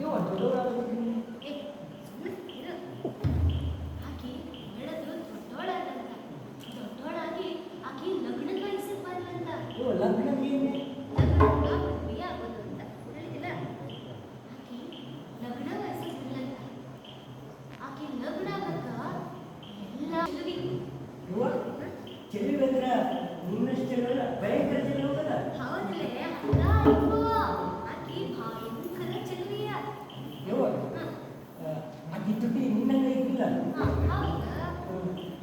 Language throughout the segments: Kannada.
要はド壌学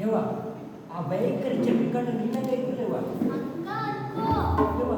ಯವ್ವ ಆ ಬೈಕ್ ಚಟ್ಕೊಂಡು ನಿನ್ನ ಬೈಕ್ ಇಲ್ಲವ ಯವ್ವ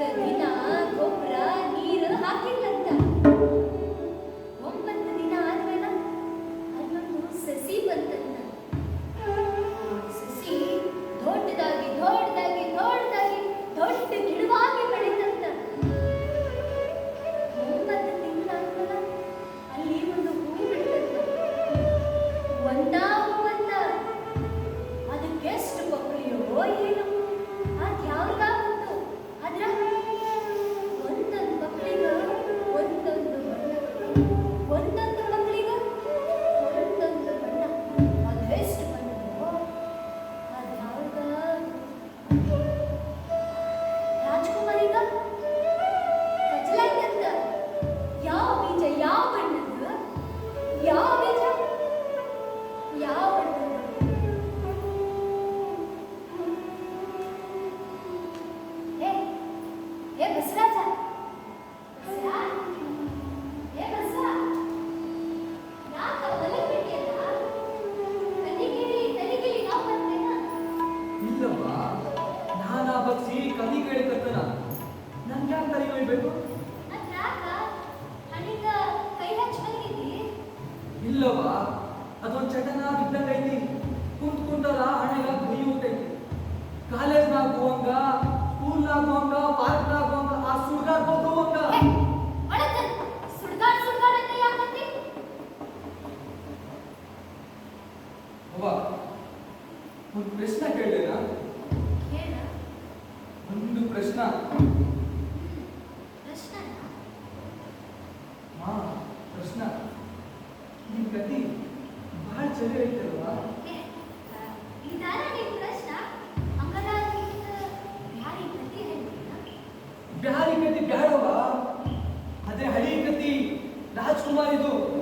때 ಇಲ್ಲವ? ಅದೊಂದು ಚಟನ ಬಿದ್ದಂಗೈತಿ ಕುಂತ್ ಕುಂತಲ್ಲ ಹಣ ಎಲ್ಲ ಕುಯ್ಯುತ್ತೈತಿ ಕಾಲೇಜ್ನಾಗ ಹೋಗಂಗ ಸ್ಕೂಲ್ನಾಗ ಹೋಗಂಗ ಪಾರ್ಕ್ನಾಗ ಆ ಸುಡ್ಗಾಡ್ ಬಂದು? ಹೋಗಂಗ ಒಂದು ಪ್ರಶ್ನೆ ಕೇಳಿದ ಒಂದು ಪ್ರಶ್ನೆ. o marido.